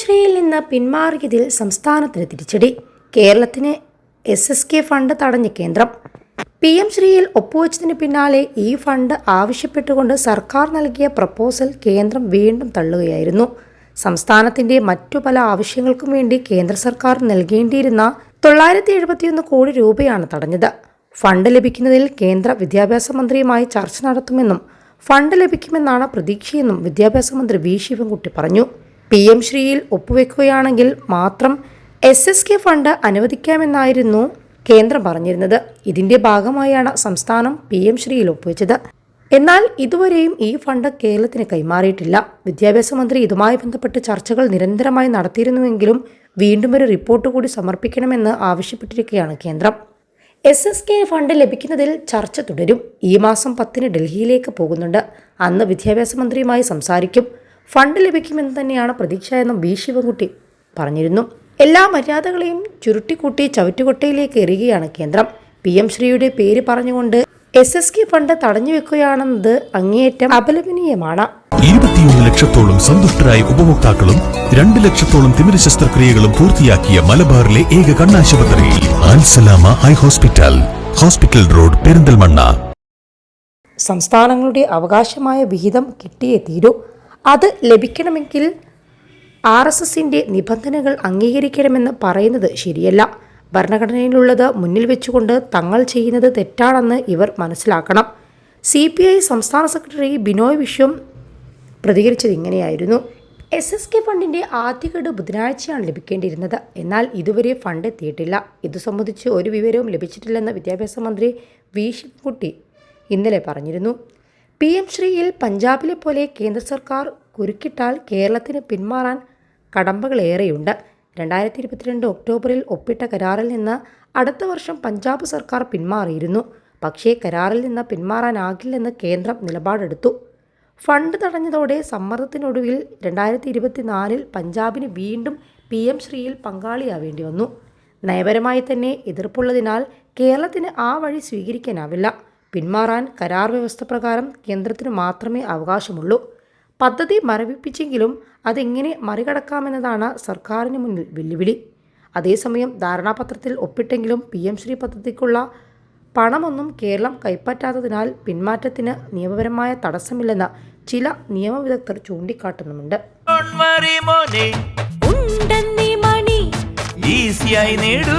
ശ്രീയിൽ നിന്ന് പിന്മാറിയതിൽ സംസ്ഥാനത്തിന് തിരിച്ചടി. കേരളത്തിന് എസ് എസ് കെ ഫണ്ട് തടഞ്ഞ കേന്ദ്രം. പി എം ശ്രീയിൽ ഒപ്പുവെച്ചതിന് പിന്നാലെ ഈ ഫണ്ട് ആവശ്യപ്പെട്ടുകൊണ്ട് സർക്കാർ നൽകിയ പ്രപ്പോസൽ കേന്ദ്രം വീണ്ടും തള്ളുകയായിരുന്നു. സംസ്ഥാനത്തിന്റെ മറ്റു പല ആവശ്യങ്ങൾക്കും വേണ്ടി കേന്ദ്ര സർക്കാർ നൽകേണ്ടിയിരുന്ന തൊള്ളായിരത്തി എഴുപത്തിയൊന്ന് കോടി രൂപയാണ് തടഞ്ഞത്. ഫണ്ട് ലഭിക്കുന്നതിൽ കേന്ദ്ര വിദ്യാഭ്യാസ മന്ത്രിയുമായി ചർച്ച നടത്തുമെന്നും ഫണ്ട് ലഭിക്കുമെന്നാണ് പ്രതീക്ഷയെന്നും വിദ്യാഭ്യാസ മന്ത്രി വി. ശിവൻകുട്ടി പറഞ്ഞു. പി എം ശ്രീയിൽ ഒപ്പുവെക്കുകയാണെങ്കിൽ മാത്രം എസ് എസ് കെ ഫണ്ട് അനുവദിക്കാമെന്നായിരുന്നു കേന്ദ്രം പറഞ്ഞിരുന്നത്. ഇതിന്റെ ഭാഗമായാണ് സംസ്ഥാനം പി എം ശ്രീയിൽ ഒപ്പുവെച്ചത്. എന്നാൽ ഇതുവരെയും ഈ ഫണ്ട് കേരളത്തിന് കൈമാറിയിട്ടില്ല. വിദ്യാഭ്യാസ മന്ത്രി ഇതുമായി ബന്ധപ്പെട്ട് ചർച്ചകൾ നിരന്തരമായി നടത്തിയിരുന്നുവെങ്കിലും വീണ്ടും ഒരു റിപ്പോർട്ട് കൂടി സമർപ്പിക്കണമെന്ന് ആവശ്യപ്പെട്ടിരിക്കുകയാണ് കേന്ദ്രം. എസ് എസ് കെ ഫണ്ട് ലഭിക്കുന്നതിൽ ചർച്ച തുടരും. ഈ മാസം പത്തിന് ഡൽഹിയിലേക്ക് പോകുന്നുണ്ട്. അന്ന് വിദ്യാഭ്യാസ മന്ത്രിയുമായി സംസാരിക്കും. ഫണ്ട് ലഭിക്കുമെന്ന് തന്നെയാണ് പ്രതീക്ഷ എന്നും വി ശിവൻകുട്ടി പറഞ്ഞിരുന്നു. എല്ലാ മര്യാദകളെയും ചുരുട്ടിക്കൂട്ടി ചവിറ്റുകൊട്ടയിലേക്ക് എറിയുകയാണ് കേന്ദ്രം. പി എം ശ്രീയുടെ പേര് പറഞ്ഞുകൊണ്ട് എസ് എസ് കെ ഫണ്ട് തടഞ്ഞുവെക്കുകയാണെന്നത് അങ്ങേയറ്റം അപലപനീയമാണ്. ഇരുപത്തിയൊന്ന് ലക്ഷത്തോളം സന്തുഷ്ടരായ ഉപഭോക്താക്കളും രണ്ട് ലക്ഷത്തോളം തിമിര ശസ്ത്രക്രിയകളും പൂർത്തിയാക്കിയ മലബാറിലെ ഏക കണ്ണാശുപത്രി Al Salama eye hospital hospital road Perinthalmanna. സംസ്ഥാനങ്ങളുടെ അവകാശമായ വിഹിതം കിട്ടിയേ തീരൂ. അത് ലഭിക്കണമെങ്കിൽ ആർ എസ് എസിന്റെ നിബന്ധനകൾ അംഗീകരിക്കണമെന്ന് പറയുന്നത് ശരിയല്ല. ഭരണഘടനയിലുള്ളത് മുന്നിൽ വെച്ചുകൊണ്ട് തങ്ങൾ ചെയ്യുന്നത് തെറ്റാണെന്ന് ഇവർ മനസ്സിലാക്കണം. സി പി ഐ സംസ്ഥാന സെക്രട്ടറി ബിനോയ് വിശ്വം പ്രതികരിച്ചത് ഇങ്ങനെയായിരുന്നു. എസ് എസ് കെ ഫണ്ടിന്റെ ആദ്യഗഡു ബുധനാഴ്ചയാണ് ലഭിക്കേണ്ടിയിരുന്നത്. എന്നാൽ ഇതുവരെ ഫണ്ട് എത്തിയിട്ടില്ല. ഇതു സംബന്ധിച്ച് ഒരു വിവരവും ലഭിച്ചിട്ടില്ലെന്ന് വിദ്യാഭ്യാസ മന്ത്രി വി ശിവൻകുട്ടി ഇന്നലെ പറഞ്ഞിരുന്നു. പി എം ശ്രീയിൽ പഞ്ചാബിലെ പോലെ കേന്ദ്ര സർക്കാർ കുരുക്കിട്ടാൽ കേരളത്തിന് പിന്മാറാൻ കടമ്പകളേറെയുണ്ട്. രണ്ടായിരത്തി ഇരുപത്തിരണ്ട് ഒക്ടോബറിൽ ഒപ്പിട്ട കരാറിൽ നിന്ന് അടുത്ത വർഷം പഞ്ചാബ് സർക്കാർ പിന്മാറിയിരുന്നു. പക്ഷേ കരാറിൽ നിന്ന് പിന്മാറാനാകില്ലെന്ന് കേന്ദ്രം നിലപാടെടുത്തു. ഫണ്ട് തടഞ്ഞതോടെ സമ്മർദ്ദത്തിനൊടുവിൽ രണ്ടായിരത്തി ഇരുപത്തിനാലിൽ പഞ്ചാബിന് വീണ്ടും പി എം ശ്രീയിൽ പങ്കാളിയാവേണ്ടി വന്നു. നയപരമായി തന്നെ എതിർപ്പുള്ളതിനാൽ കേരളത്തിന് ആ വഴി സ്വീകരിക്കാനാവില്ല. പിന്മാറാൻ കരാർ വ്യവസ്ഥ പ്രകാരം കേന്ദ്രത്തിന് മാത്രമേ അവകാശമുള്ളൂ. പദ്ധതി മരവിപ്പിച്ചെങ്കിലും അതെങ്ങനെ മറികടക്കാമെന്നതാണ് സർക്കാരിന് മുന്നിൽ വെല്ലുവിളി. അതേസമയം ധാരണാപത്രത്തിൽ ഒപ്പിട്ടെങ്കിലും പി എം ശ്രീ പദ്ധതിക്കുള്ള പണമൊന്നും കേരളം കൈപ്പറ്റാത്തതിനാൽ പിന്മാറ്റത്തിന് നിയമപരമായ തടസ്സമില്ലെന്ന് ചില നിയമവിദഗ്ധർ ചൂണ്ടിക്കാട്ടുന്നുമുണ്ട്. ഈസിയായി നേടൂ.